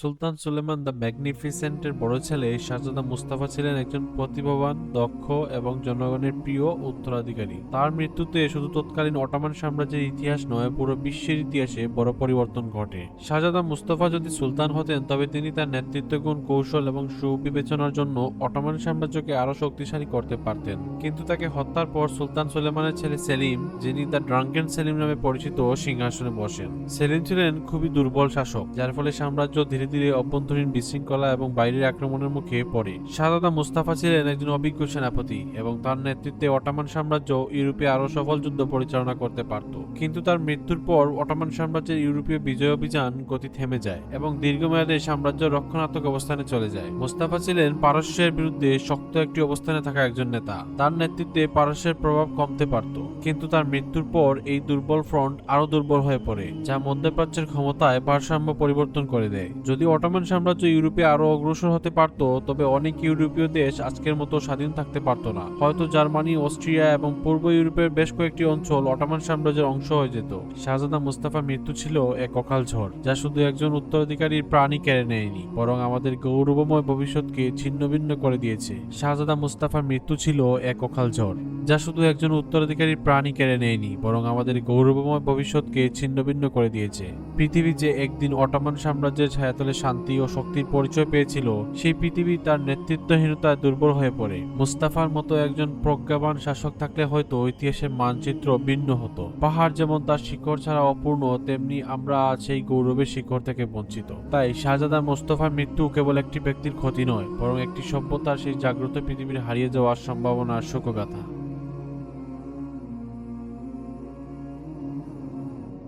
Sultan Suleiman the ম্যাগনিফিসেন্টের বড় ছেলে শাহজাদা মুস্তাফা ছিলেন একজন প্রতিভাবান, দক্ষ এবং জনগণের প্রিয় উত্তরাধিকারী। তার মৃত্যুতে শুধু তৎকালীন অটোমান সাম্রাজ্যের ইতিহাস নয়, পুরো বিশ্বের ইতিহাসে বড় পরিবর্তন ঘটে। শাহজাদা মুস্তাফা যদি সুলতান হতেন, তবে তিনি তার নেতৃত্বগুণ, কৌশল এবং সুবিবেচনার জন্য অটোমান সাম্রাজ্যকে আরও শক্তিশালী করতে পারতেন। কিন্তু তাকে হত্যার পর সুলতান সুলেমানের ছেলে সেলিম, যিনি দ্য ড্রাঙ্কেন সেলিম নামে পরিচিত সিংহাসনে বসেন। সেলিম ছিলেন খুবই দুর্বল শাসক, যার ফলে সাম্রাজ্য ধীরে ধীরে ধীরে অভ্যন্তরীণ বিশৃঙ্খলা এবং বাইরের আক্রমণের মুখে পড়ে। শাহজাদা মুস্তাফা ছিলেন একজন অভিজ্ঞ সেনাপতি এবং তার নেতৃত্বে অটোমান সাম্রাজ্য ইউরোপে আরও সফল যুদ্ধ পরিচালনা করতে পারত। কিন্তু তার মৃত্যুর পর অটোমান সাম্রাজ্যের ইউরোপীয় বিজয় অভিযান গতি থেমে যায় এবং দীর্ঘমেয়াদে সাম্রাজ্য রক্ষণাত্মক অবস্থানে চলে যায়। মুস্তাফা ছিলেন পারস্যের বিরুদ্ধে শক্ত একটি অবস্থানে থাকা একজন নেতা। তার নেতৃত্বে পারস্যের প্রভাব কমতে পারত, কিন্তু তার মৃত্যুর পর এই দুর্বল ফ্রন্ট আরও দুর্বল হয়ে পড়ে, যা মধ্যপ্রাচ্যের ক্ষমতায় ভারসাম্য পরিবর্তন করে দেয়। যদি অটোমান সাম্রাজ্য ইউরোপে আরও অগ্রসর হতে পারত, তবে অনেক ইউরোপীয় দেশ আজকের মতো স্বাধীন থাকতে পারত না। হয়তো জার্মানি, অস্ট্রিয়া এবং পূর্ব ইউরোপের বেশ কয়েকটি অঞ্চল অটোমান সাম্রাজ্যের অংশ হয়ে যেত। শাহজাদা মুস্তাফার মৃত্যু ছিল এক অকাল ঝড়, যা শুধু একজন উত্তরাধিকারীর প্রাণী কেড়ে নেয়নি, বরং আমাদের গৌরবময় ভবিষ্যৎকে ছিন্নভিন্ন করে দিয়েছে। শাহজাদা মুস্তাফার মৃত্যু ছিল এক অকাল ঝড়। যা শুধু একজন উত্তরাধিকারীর প্রাণী কেড়ে নেয়নি, বরং আমাদের গৌরবময় ভবিষ্যৎকে ছিন্নভিন্ন করে দিয়েছে। পৃথিবী যে একদিন অটোমান সাম্রাজ্যের ছায়াতলে শান্তি ও শক্তির পরিচয় পেয়েছিল, সেই পৃথিবী তার নেতৃত্বহীনতায় দুর্বল হয়ে পড়ে। মুস্তাফার মতো একজন প্রজ্ঞাবান শাসক থাকলে হয়তো ইতিহাসের মানচিত্র ভিন্ন হতো। পাহাড় যেমন তার শিখর ছাড়া অপূর্ণ, তেমনি আমরা আজ সেই গৌরবের শিখর থেকে বঞ্চিত। তাই শাহজাদা মোস্তফার মৃত্যু কেবল একটি ব্যক্তির ক্ষতি নয়, বরং একটি সভ্যতার সেই জাগ্রত পৃথিবীর হারিয়ে যাওয়ার সম্ভাবনার শোকগাথা।